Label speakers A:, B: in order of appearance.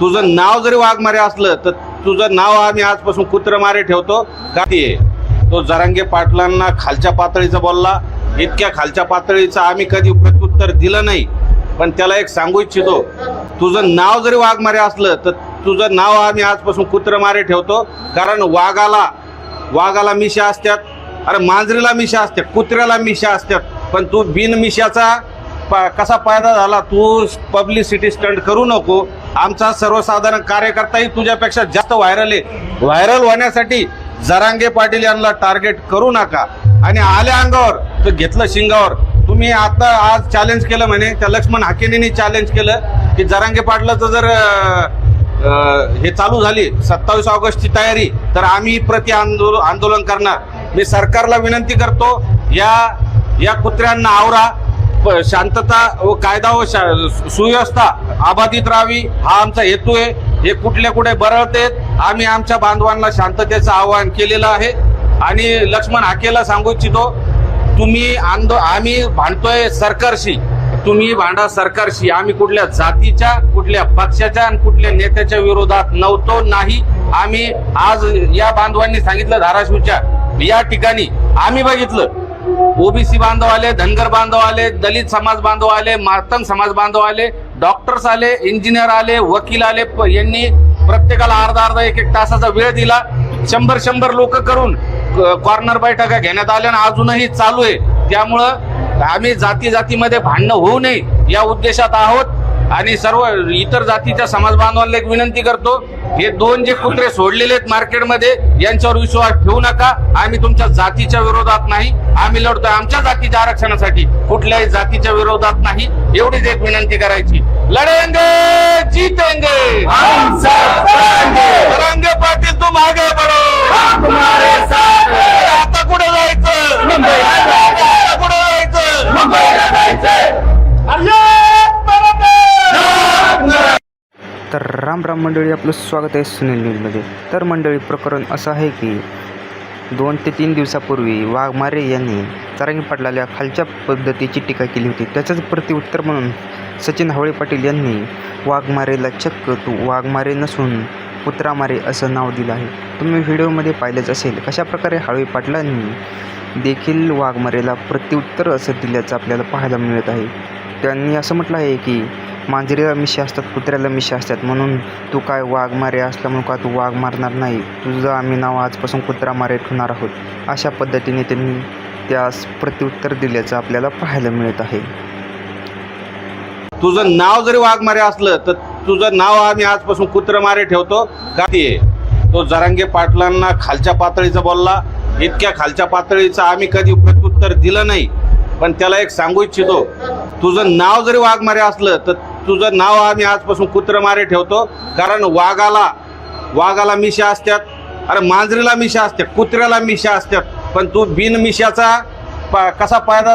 A: तुझं नाव जरी वाघमारे असलं तर तुझं नाव आम्ही आजपासून कुत्रमारे ठेवतो. का ते? तो जरांगे पाटलांना खालच्या पातळीचा बोलला. इतक्या खालच्या पातळीचं आम्ही कधी प्रत्युत्तर दिलं नाही. पण त्याला एक सांगू इच्छितो. तुझं नाव जरी वाघमारे असलं तर तुझं नाव आम्ही आजपासून कुत्रमारे ठेवतो. कारण वाघाला वाघाला मिशा असतात अरे मांजरीला मिशा असतात कुत्र्याला मिशा असतात पण तू बिन मिशाचा प- कसा फायदा झाला? तू पब्लिसिटी स्टंट करू नको. आमचा सर्वसाधारण कार्यकर्ताही तुझ्यापेक्षा जास्त व्हायरल आहे. व्हायरल होण्यासाठी जरांगे पाटील यांना टार्गेट करू नका. आणि आल्या अंगावर तर घेतलं शिंगावर. तुम्ही आता आज चॅलेंज केलं म्हणे त्या लक्ष्मण हाकेनेनी चॅलेंज केलं की जरांगे पाटलाचं जर हे चालू झाली सत्तावीस ऑगस्टची तयारी तर आम्ही प्रति आंदोलन आंदोलन करणार. मी सरकारला विनंती करतो या या कुत्र्यांना आवरा. शांतता व कायदा व शा- सुव्यवस्था अबाधित राहावी हा आमचा हेतू आहे. हे कुठल्या कुठे बरळतेत आम्ही आमच्या बांधवांना शांततेचं आवाहन केलेलं आहे. आणि लक्ष्मण हाकेला सांगू इच्छितो तुम्ही आंदो आम्ही भांडतोय सरकारशी. तुम्ही भांडा सरकारशी. आम्ही कुठल्या जातीच्या कुठल्या पक्षाच्या आणि कुठल्या नेत्याच्या विरोधात नव्हतो नाही. आम्ही आज या बांधवांनी सांगितलं धाराशिवच्या. या ठिकाणी आम्ही बघितलं. ओबीसी बांधव आले धनगर बांधव आले दलित समाज बांधव आले मातंग समाज बांधव आले डॉक्टर्स आले इंजिनियर आले वकील आले प- यांनी प्रत्येकाला अर्धा अर्धा एक एक तासाचा वेळ दिला. शंभर शंभर लोक करून कॉर्नर बैठका घेण्यात आल्या आणि अजूनही चालू आहे. त्यामुळं आम्ही जाती जातीमध्ये भांडणं होऊ नये या उद्देशात आहोत. आणि सर्व इतर जातीच्या समाज बांधवांना एक विनंती करतो हे दोन जे कुत्रे सोडलेले आहेत मार्केटमध्ये यांच्यावर विश्वास ठेवू नका. आम्ही तुमच्या जातीच्या विरोधात नाही. आम्ही लढतोय आमच्या जातीच्या आरक्षणासाठी. कुठल्याही जातीच्या विरोधात नाही. एवढीच एक विनंती करायची. लढेंगे जीतेंगे.
B: तर राम राम मंडळी आपलं स्वागत आहे सुनील न्यूजमध्ये. तर मंडळी प्रकरण असं आहे की दोन ते तीन दिवसापूर्वी वाघमारे यांनी चारांगी पाटलाल्या खालच्या पद्धतीची टीका केली होती. त्याचंच प्रतिउत्तर म्हणून सचिन हवळे पाटील यांनी वाघमारेला चक्क तू वाघमारे नसून पुत्रामारे असं नाव दिलं आहे. तुम्ही व्हिडिओमध्ये पाहिलंच असेल कशा प्रकारे पाटलांनी देखील वाघमारेला प्रत्युत्तर असं दिल्याचं आपल्याला पाहायला मिळत आहे. त्यांनी असं म्हटलं आहे की मांजरीला मिशी असतात कुत्र्याला मिशी असतात. म्हणून तू काय वाघ मारे असला म्हणून का तू वाघ मारणार नाही? तुझं आम्ही नाव आजपासून कुत्रा मारे ठेवणार आहोत. अशा पद्धतीने त्यांनी त्यास प्रत्युत्तर दिल्याचं आपल्याला पाहायला मिळत आहे.
A: तुझं नाव जरी वाघ मारे असलं तर तुझं नाव आम्ही आजपासून कुत्र मारे ठेवतो. का ते? तो जरांगे पाटलांना खालच्या पातळीचा बोलला. इतक्या खालच्या पातळीचं आम्ही कधी प्रत्युत्तर दिलं नाही. पण त्याला एक सांगू इच्छितो. तुझं नाव जरी वाघमारे असलं तर तुझं नाव आम्ही आजपासून कुत्र मारे ठेवतो. कारण वाघाला वाघाला मिशा असतात. अरे मांजरीला मिशा असतात कुत्र्याला मिशा असतात. पण तू बिन मिशाचा प- कसा फायदा